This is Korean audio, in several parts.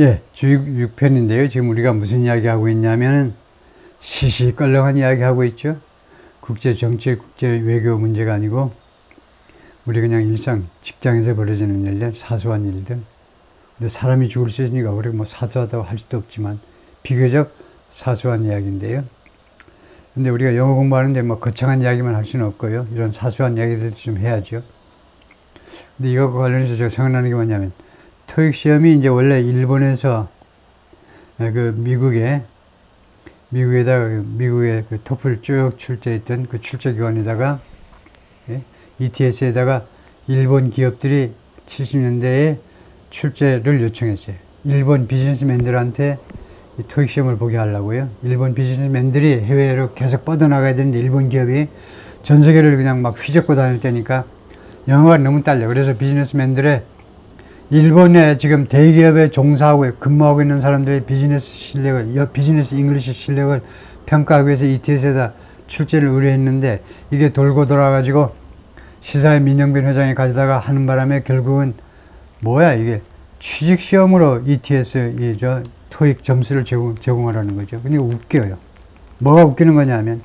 예, 주 6편인데요. 지금 우리가 무슨 이야기 하고 있냐면은 시시껄렁한 이야기 하고 있죠. 국제 정치, 국제 외교 문제가 아니고 우리 그냥 일상 직장에서 벌어지는 일들, 사소한 일들. 근데 사람이 죽을 수 있으니까 우리가 뭐 사소하다고 할 수도 없지만 비교적 사소한 이야기인데요. 근데 우리가 영어 공부하는데 뭐 거창한 이야기만 할 수는 없고요. 이런 사소한 이야기들도 좀 해야죠. 근데 이것과 관련해서 제가 생각나는 게 뭐냐면 토익 시험이 이제 원래 일본에서 그 미국에 미국에다가 그 미국의 그 토플 쭉 출제했던 그 출제 기관에다가 예? ETS에다가 일본 기업들이 70년대에 출제를 요청했어요. 일본 비즈니스맨들한테 이 토익 시험을 보게 하려고요. 일본 비즈니스맨들이 해외로 계속 뻗어나가야 되는데 일본 기업이 전 세계를 그냥 막 휘젓고 다닐 때니까 영어가 너무 딸려. 그래서 비즈니스맨들의 일본의 지금 대기업에 종사하고 근무하고 있는 사람들의 비즈니스 실력을, 여- 비즈니스 잉글리시 실력을 평가하기 위해서 ETS에다 출제를 의뢰했는데 이게 돌고 돌아가지고 시사의 민영빈 회장이 가져다가 하는 바람에 결국은 뭐야 이게 취직 시험으로 ETS 이저 토익 점수를 제공, 제공하라는 거죠. 근데 웃겨요. 뭐가 웃기는 거냐면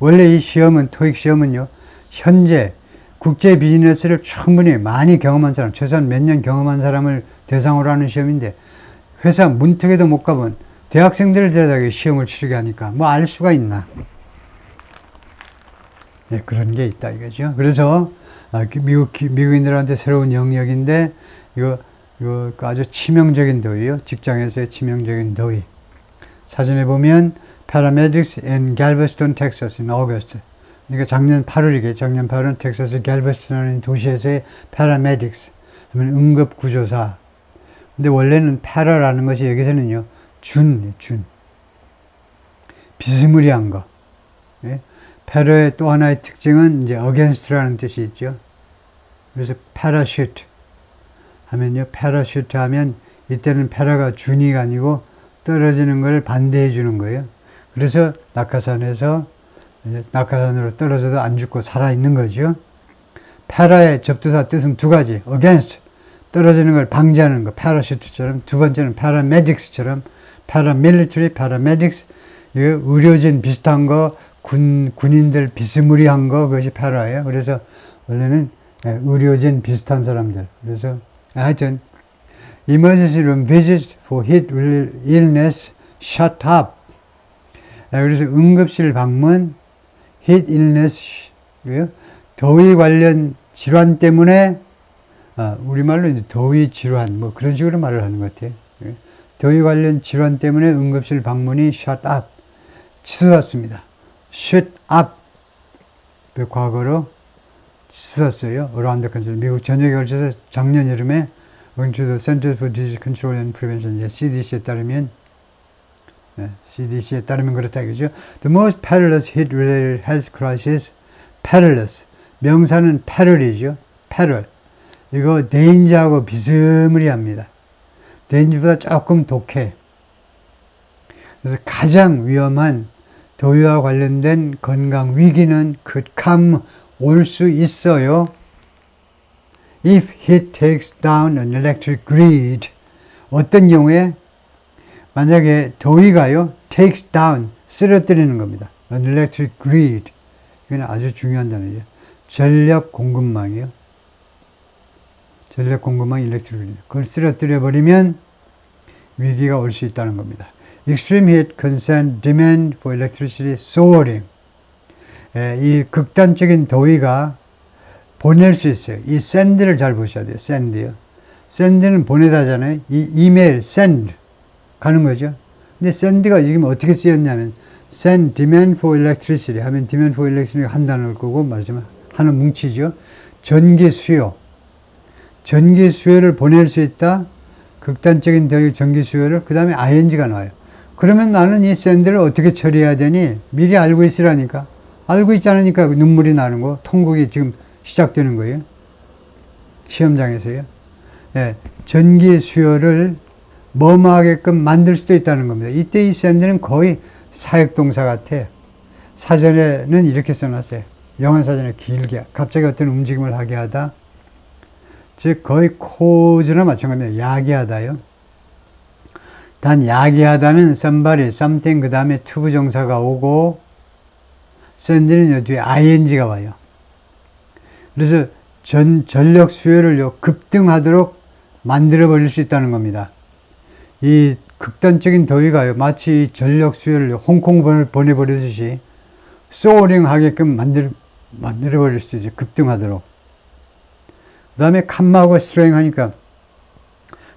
원래 이 시험은 토익 시험은요 현재 국제 비즈니스를 충분히 많이 경험한 사람, 최소한 몇 년 경험한 사람을 대상으로 하는 시험인데 회사 문턱에도 못 가본 대학생들을 데려다가 시험을 치르게 하니까 뭐 알 수가 있나? 네, 그런 게 있다 이거죠. 그래서 아, 그 미국 기- 미국인들한테 새로운 영역인데 이거 이거 그 아주 치명적인 더위요. 직장에서의 치명적인 더위. 사전에 보면 Paramedics in Galveston, Texas in August. 그러니까 작년 8월이게 작년 8월은 텍사스 갤버스턴이라는 도시에서의 Paramedics 하면 응급 구조사. 근데 원래는 Para라는 것이 여기서는요 준, 준. 비스무리한 거. 예? Para의 또 하나의 특징은 이제 against라는 뜻이 있죠. 그래서 parachute 하면요, parachute 하면 이때는 para가 준이가 아니고 떨어지는 걸 반대해 주는 거예요. 그래서 낙하산에서 낙하산으로 떨어져도 안 죽고 살아 있는 거죠. para의 접두사 뜻은 두 가지. against 떨어지는 걸 방지하는 거, parachute처럼 두 번째는 paramedics처럼 paramilitary, paramedics 이거 의료진 비슷한 거, 군 군인들 비스무리한 거 그것이 para예요. 그래서 원래는 예, 의료진 비슷한 사람들. 그래서 하여튼 emergency room visits for heat illness shut up. 예, 그래서 응급실 방문 illness 요 더위 관련 질환 때문에 아, 우리말로 이제 더위 질환 뭐 그런 식으로 말을 하는 것 같아요. 예. 더위 관련 질환 때문에 응급실 방문이 shut up 치솟았습니다. shut up 그 과거로 치솟았어요. the country 미국 전역에 걸쳐서 작년 여름에 Centers for Disease Control and Prevention CDC에 따르면 네, CDC에 따르면 그렇다 이거죠. The most perilous heat-related health crisis, perilous. 명사는 peril이죠. peril. 이거 danger하고 비스무리합니다. danger보다 조금 독해. 그래서 가장 위험한 더위와 관련된 건강 위기는 could come 올 수 있어요. If heat takes down an electric grid. 어떤 경우에 만약에 더위가요, takes down, 쓰러뜨리는 겁니다. an electric grid. 이건 아주 중요한 단어죠. 전력 공급망이요. 전력 공급망 electric grid. 그걸 쓰러뜨려 버리면 위기가 올 수 있다는 겁니다. Extreme heat send demand for electricity soaring. 예, 이 극단적인 더위가 보낼 수 있어요. 이 send를 잘 보셔야 돼요. send요. send는 보내다잖아요. 이 이메일 send 가는 거죠. 근데 send가 지금 어떻게 쓰였냐면 send demand for electricity 하면 demand for electricity 한 단어를 끄고 말하자면 하는 뭉치죠. 전기 수요. 전기 수요를 보낼 수 있다. 극단적인 전기 수요를 그 다음에 ing가 나와요. 그러면 나는 이 send를 어떻게 처리해야 되니? 미리 알고 있으라니까. 알고 있지 않으니까 눈물이 나는 거, 통곡이 지금 시작되는 거예요. 시험장에서요. 예, 전기 수요를 머무하게끔 만들 수도 있다는 겁니다. 이때 이 send는 거의 사역동사 같아. 사전에는 이렇게 써놨어요. 영어 사전에 길게 갑자기 어떤 움직임을 하게 하다. 즉 거의 코즈나 마찬가지입니다. 야기하다요. 단 야기하다는 somebody, something 그 다음에 투부 정사가 오고 send는 요 뒤에 ing가 와요. 그래서 전, 전력 수요를 요 급등하도록 만들어 버릴 수 있다는 겁니다. 이 극단적인 더위가요, 마치 이 전력 수요를 홍콩 보내버리듯이 소링 하게끔 만들, 만들어 버릴 수 있죠. 급등하도록. 그 다음에 칸마하고 스트레잉 하니까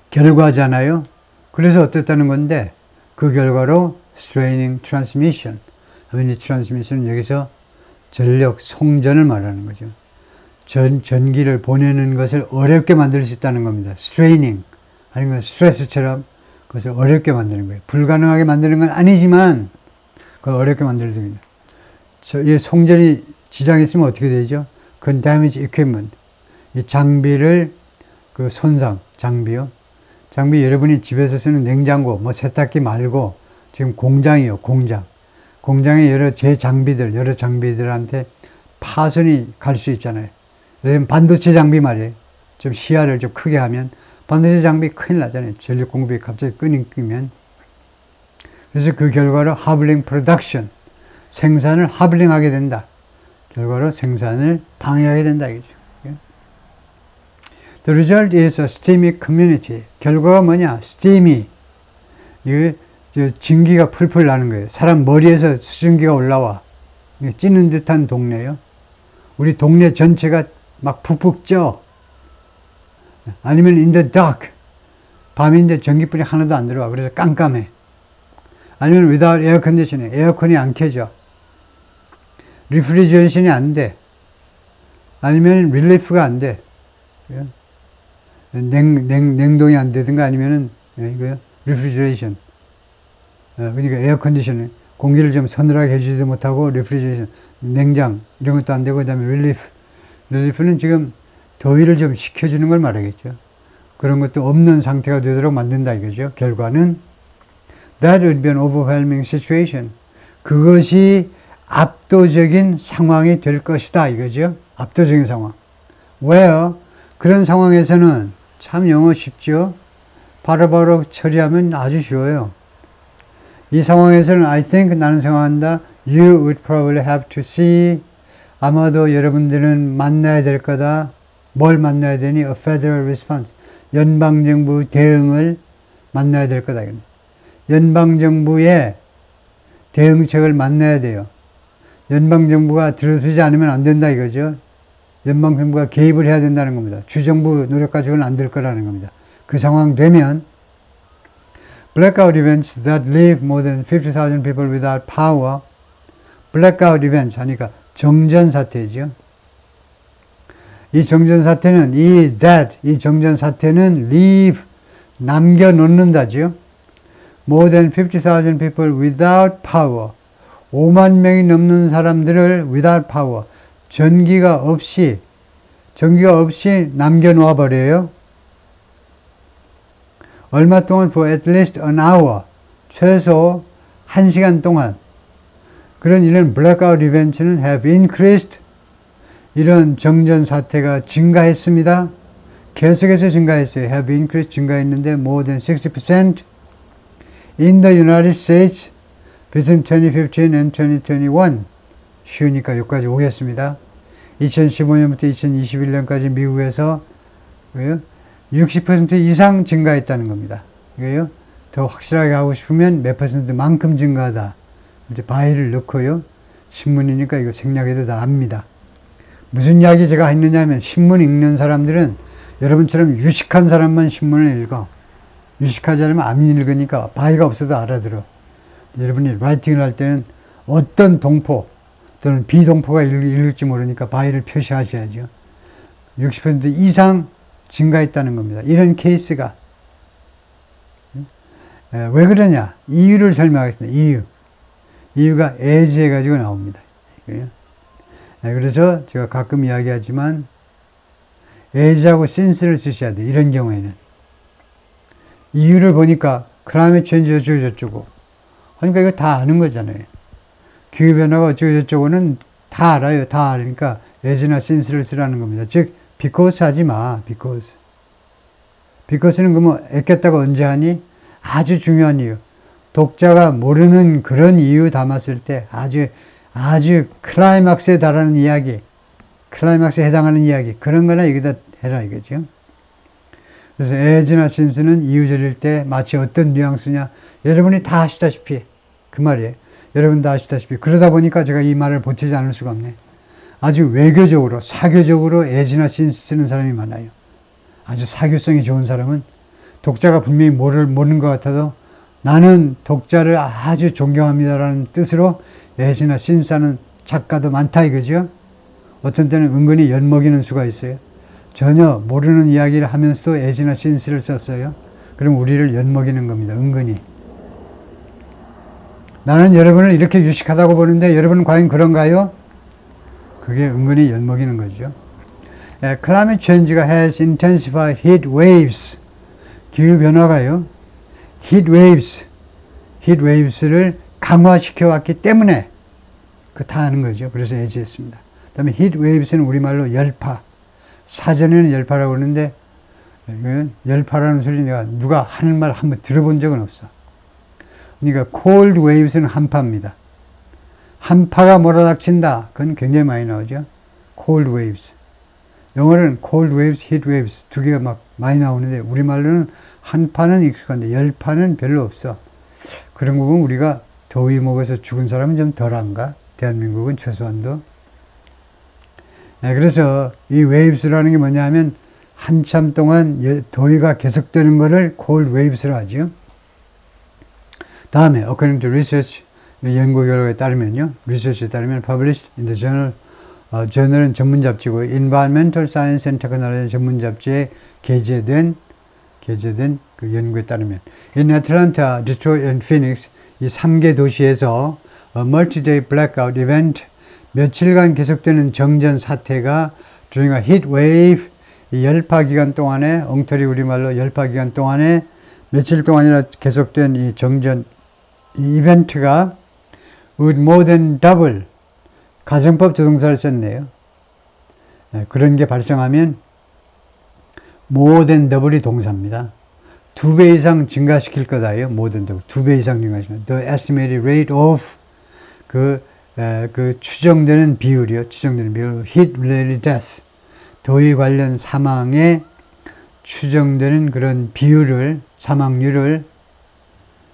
결과잖아요. 그래서 어떻다는 건데 그 결과로 스트레이닝 트랜스미션 하면 이 트랜스미션은 여기서 전력 송전을 말하는 거죠. 전, 전기를 보내는 것을 어렵게 만들 수 있다는 겁니다. 스트레이닝 아니면 스트레스처럼 그것을 어렵게 만드는 거예요. 불가능하게 만드는 건 아니지만 그걸 어렵게 만들어야 됩니다. 이 송전이 지장이 있으면 어떻게 되죠? 그건 damage equipment. 이 장비를 그 손상, 장비요. 장비 여러분이 집에서 쓰는 냉장고, 뭐 세탁기 말고 지금 공장이요, 공장. 공장에 여러 제 장비들, 여러 장비들한테 파손이 갈 수 있잖아요. 반도체 장비 말이에요. 좀 시야를 좀 크게 하면 반도체 장비 큰일 나잖아요. 전력 공급이 갑자기 끊이면. 그래서 그 결과로 하블링 프로덕션, 생산을 하블링하게 된다. 결과로 생산을 방해하게 된다 이거죠. The result is a steamy community. 결과가 뭐냐? steamy. 이게 증기가 풀풀 나는 거예요. 사람 머리에서 수증기가 올라와. 찌는 듯한 동네요. 우리 동네 전체가 막 푹푹 쪄. 아니면 in the dark. 밤인데 전기불이 하나도 안 들어와. 그래서 깜깜해. 아니면 without air conditioning. 에어컨이 안 켜져. 리프리저레이션이 안 돼. 아니면 릴리프가 안 돼. 냉, 냉, 냉동이 안 되든가 아니면은, 예, 이거요, 리프리저레이션. 어, 그러니까 에어컨디션, 공기를 좀 서늘하게 해주지도 못하고, 리프리저레이션, 냉장, 이런 것도 안 되고, 그 다음에 릴리프. 릴리프는 지금 더위를 좀 식혀주는 걸 말하겠죠. 그런 것도 없는 상태가 되도록 만든다 이거죠. 결과는, that would be an overwhelming situation. 그것이 압도적인 상황이 될 것이다 이거죠. 압도적인 상황. where 그런 상황에서는 참 영어 쉽죠? 바로바로 처리하면 아주 쉬워요. 이 상황에서는 I think 나는 생각한다. You would probably have to see 아마도 여러분들은 만나야 될 거다. 뭘 만나야 되니? A federal response. 연방정부 대응을 만나야 될 거다. 연방정부의 대응책을 만나야 돼요. 연방정부가 들어서지 않으면 안 된다 이거죠. 연방정부가 개입을 해야 된다는 겁니다. 주정부 노력 가지고는 안 될 거라는 겁니다. 그 상황 되면 blackout events that leave more than 50,000 people without power blackout events 하니까 정전 사태죠. 이 정전 사태는 이 that 이 정전 사태는 leave 남겨 놓는다죠. more than 50,000 people without power 5만 명이 넘는 사람들을 without power 전기가 없이 전기가 없이 남겨놓아 버려요. 얼마 동안 for at least an hour 최소 1시간 동안 그런 이런 blackout 이벤트는 have increased 이런 정전 사태가 증가했습니다. 계속해서 증가했어요. have increased 증가했는데 more than 60% in the United States between 2015 and 2021 쉬우니까 여기까지 오겠습니다. 2015년부터 2021년까지 미국에서 60% 이상 증가했다는 겁니다. 이거요. 더 확실하게 하고 싶으면 몇 퍼센트만큼 증가하다. 이제 바위를 넣고요. 신문이니까 이거 생략해도 다 압니다. 무슨 이야기 제가 했느냐면 신문 읽는 사람들은 여러분처럼 유식한 사람만 신문을 읽어. 유식하지 않으면 안 읽으니까 바위가 없어도 알아들어. 여러분이 라이팅을 할 때는 어떤 동포, 또는 비동포가 읽을지 모르니까 바위를 표시하셔야죠. 60% 이상 증가했다는 겁니다. 이런 케이스가 왜 그러냐? 이유를 설명하겠습니다. 이유. 이유가 애지해 가지고 나옵니다. 그래서 제가 가끔 이야기하지만 애지하고 센스를 쓰셔야 돼요. 이런 경우에는. 이유를 보니까 클라이밋 체인지 어쩌고 저쩌고 그러니까 이거 다 아는 거잖아요. 기후 변화가 어쩌고 저쩌고는 다 알아요. 다 알으니까 예지나 센스를 쓰라는 겁니다. 즉, because 하지 마. because. because는 그러면 애꼈다가 언제 하니? 아주 중요한 이유. 독자가 모르는 그런 이유 담았을 때 아주 아주 클라이막스에 달하는 이야기, 클라이막스에 해당하는 이야기 그런 거나 여기다 해라 이거죠. 그래서 에즈나 신스는 이유 절일 때 마치 어떤 뉘앙스냐 여러분이 다 아시다시피 그 말이에요. 여러분 다 아시다시피 그러다 보니까 제가 이 말을 보태지 않을 수가 없네. 아주 외교적으로 사교적으로 에즈나 신스 쓰는 사람이 많아요. 아주 사교성이 좋은 사람은 독자가 분명히 모를, 모르는 것 같아도 나는 독자를 아주 존경합니다라는 뜻으로 에즈나 신스하는 작가도 많다 이거죠. 어떤 때는 은근히 엿먹이는 수가 있어요. 전혀 모르는 이야기를 하면서도 에즈나 신스를 썼어요. 그럼 우리를 엿먹이는 겁니다. 은근히. 나는 여러분을 이렇게 유식하다고 보는데 여러분은 과연 그런가요? 그게 은근히 엿먹이는 거죠. 예, climate change가 has intensified heat waves. 기후 변화가요. Heat waves. heat waves를 강화시켜 왔기 때문에 그다 하는 거죠. 그래서 애지했습니다. 그 다음에 heat waves는 우리말로 열파. 사전에는 열파라고 그러는데 열파라는 소리 내가 누가 하는 말 한번 들어본 적은 없어. 그러니까 cold waves는 한파입니다. 한파가 몰아닥친다. 그건 굉장히 많이 나오죠. cold waves. 영어로는 cold waves, heat waves 두 개가 막 많이 나오는데 우리말로는 한파는 익숙한데 열파는 별로 없어. 그런 거 보면 우리가 더위 먹어서 죽은 사람은 좀 덜한가? 대한민국은 최소한도. 네, 그래서 이 waves라는 게 뭐냐 하면 한참 동안 예, 더위가 계속되는 것을 cold waves라 하죠. 다음에 according to research 연구 결과에 따르면요. 리서치에 따르면 published in the journal 어, 저널은 전문 잡지고 Environmental Science and Technology 전문 잡지에 게재된 게재된 그 연구에 따르면 in Atlanta, Detroit and Phoenix 이 3개 도시에서 a multi-day blackout event 며칠간 계속되는 정전 사태가 wave 이 열파 기간 동안에 엉터리 우리말로 열파 기간 동안에 며칠 동안이나 계속된 이 정전 이 이벤트가 would more than double 가정법 조동사를 썼네요. 네, 그런 게 발생하면 than double이 동사입니다. 두 배 이상 증가시킬 거다요. more than double. 두배 이상 증가시키면 the estimated rate of 그, 에, 그 추정되는 비율이요. 추정되는 비율 heat related death 더위 관련 사망의 추정되는 그런 비율을 사망률을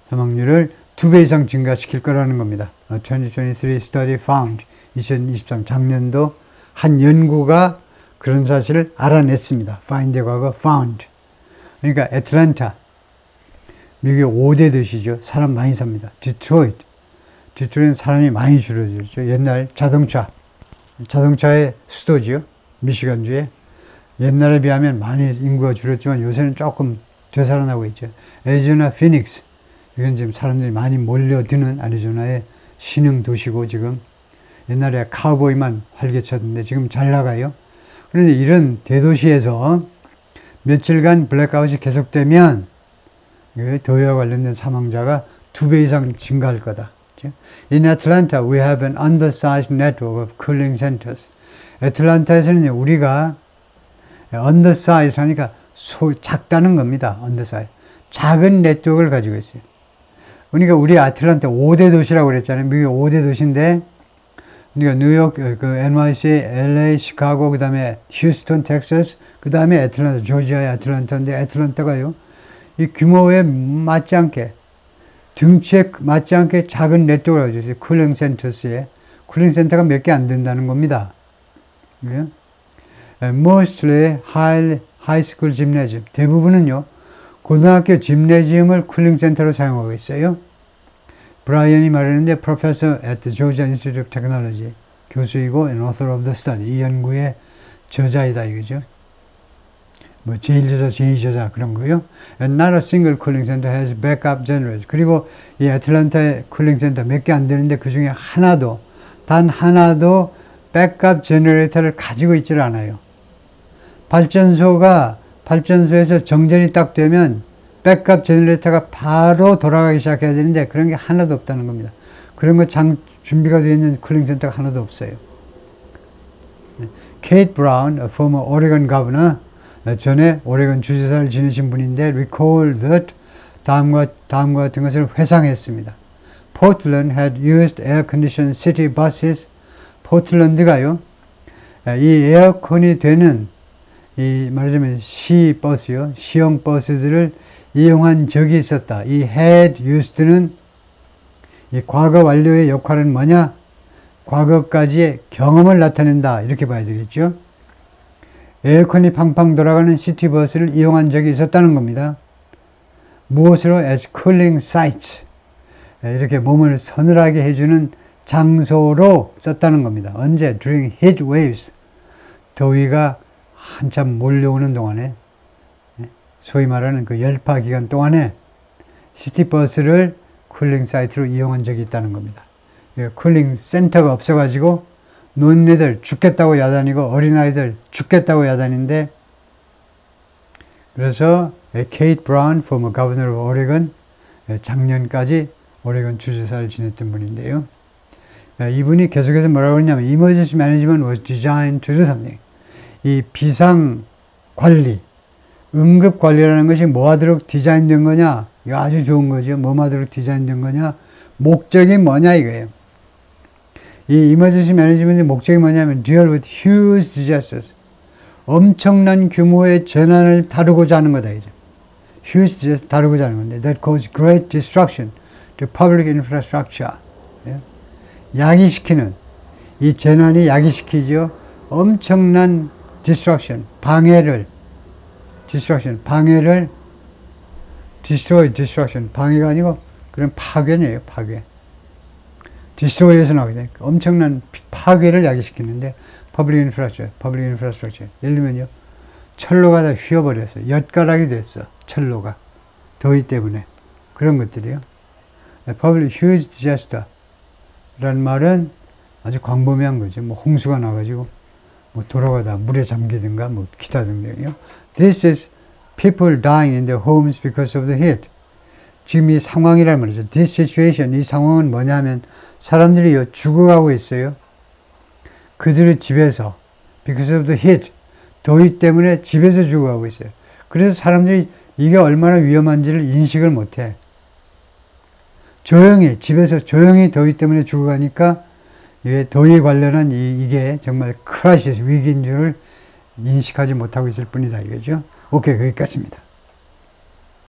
사망률을 두 배 이상 증가시킬 거라는 겁니다. 2023 study found 2023 작년도 한 연구가 그런 사실을 알아냈습니다. find의 과거 found. 그러니까 애틀란타 미국의 5대 도시죠. 사람 많이 삽니다. 디트로이트. 디트로이트는 사람이 많이 줄어들죠. 옛날 자동차 자동차의 수도지요. 미시간주에 옛날에 비하면 많이 인구가 줄었지만 요새는 조금 되살아나고 있죠. 애리조나 피닉스 이건 지금 사람들이 많이 몰려드는 아리조나의 신흥 도시고 지금 옛날에 카우보이만 활개쳤는데 지금 잘 나가요. 그런데 이런 대도시에서 며칠간 블랙아웃이 계속되면 더위와 관련된 사망자가 두 배 이상 증가할 거다. In Atlanta, we have an undersized network of cooling centers. 애틀란타에서는 우리가 undersized 하니까 소, 작다는 겁니다. undersized. 작은 네트워크를 가지고 있어요. 그러니까 우리 아틀란타 5대 도시라고 그랬잖아요. 미국 5대 도시인데, 그러니까 뉴욕, 그 NYC, LA, 시카고, 그 다음에 휴스턴, 텍사스, 그 다음에 애틀란타, 조지아의 애틀란타인데 애틀란타가요. 이 규모에 맞지 않게, 등치에 맞지 않게 작은 네트워크를 가지고 있어요. 쿨링 센터스에. 쿨링 센터가 몇 개 안 된다는 겁니다. 예? mostly high, high school gymnasium. 대부분은요, 고등학교 짐네지움을 쿨링 센터로 사용하고 있어요. 브라이언이 말했는데 Professor at the Georgia Institute of Technology 교수이고 and author of the study 이 연구의 저자이다 이거죠. 뭐 제1저자, 제2저자 그런 거요. And not a single cooling center has backup generators. 그리고 이 애틀란타의 쿨링 센터 몇 개 안 되는데 그 중에 하나도 단 하나도 백업 제너레이터를 가지고 있질 않아요. 발전소가 발전소에서 정전이 딱 되면 백업 제너레이터가 바로 돌아가기 시작해야 되는데 그런 게 하나도 없다는 겁니다. 그런 거 장, 준비가 되어 있는 쿨링 센터가 하나도 없어요. 케이트 브라운, a former Oregon governor, 전에 오레곤 주지사를 지내신 분인데 recall that 다음과 다음과 같은 것을 회상했습니다. Portland had used air-conditioned city buses. 포틀랜드가요. 이 에어컨이 되는 이 말하자면 시 버스요, 시형 버스들을 이용한 적이 있었다. 이 had used는 이 과거 완료의 역할은 뭐냐? 과거까지의 경험을 나타낸다. 이렇게 봐야 되겠죠. 에어컨이 팡팡 돌아가는 시티버스를 이용한 적이 있었다는 겁니다. 무엇으로? as cooling sites. 이렇게 몸을 서늘하게 해주는 장소로 썼다는 겁니다. 언제? during heat waves. 더위가 한참 몰려오는 동안에 소위 말하는 그 열파 기간 동안에 시티버스를 쿨링 사이트로 이용한 적이 있다는 겁니다. 예, 쿨링 센터가 없어가지고 노인네들 죽겠다고 야단이고 어린아이들 죽겠다고 야단인데 그래서 케이트 브라운 former governor of Oregon 예, 작년까지 오레곤 주지사를 지냈던 분인데요. 예, 이분이 계속해서 뭐라고 그러냐면 emergency management was designed to do something. 이 비상 관리, 응급 관리라는 것이 뭐 하도록 디자인된 거냐? 이거 아주 좋은 거죠. 뭐 하도록 디자인된 거냐? 목적이 뭐냐 이거예요. 이 emergency management의 목적이 뭐냐면 deal with huge disasters. 엄청난 규모의 재난을 다루고자 하는 거다 이제. huge disaster 다루고자 하는 건데 that cause great destruction to public infrastructure. 예? 야기시키는 이 재난이 야기시키죠. 엄청난 destruction 방해를 destruction 방해를 destroy destruction 방해가 아니고 그런 파괴네요 파괴. destroy에서 나오게 돼. 엄청난 파괴를 야기시키는데 public infrastructure, public infrastructure. 예를 들면요. 철로가 다 휘어버렸어. 엿가락이 됐어. 철로가. 더위 때문에. 그런 것들이요. public huge disaster. 라는 말은 아주 광범위한 거죠. 뭐 홍수가 나가지고 뭐 돌아가다 물에 잠기든가 뭐 기타 등등요. This is people dying in their homes because of the heat. 지금 이 상황이란 말이죠. This situation, 이 상황은 뭐냐면 사람들이 죽어가고 있어요. 그들의 집에서 because of the heat, 더위 때문에 집에서 죽어가고 있어요. 그래서 사람들이 이게 얼마나 위험한지를 인식을 못해. 조용히 집에서 조용히 더위 때문에 죽어가니까 이게 더위 관련한 이, 이게 정말 크라시스 위기인 줄을 인식하지 못하고 있을 뿐이다 이거죠. 오케이 거기까지입니다.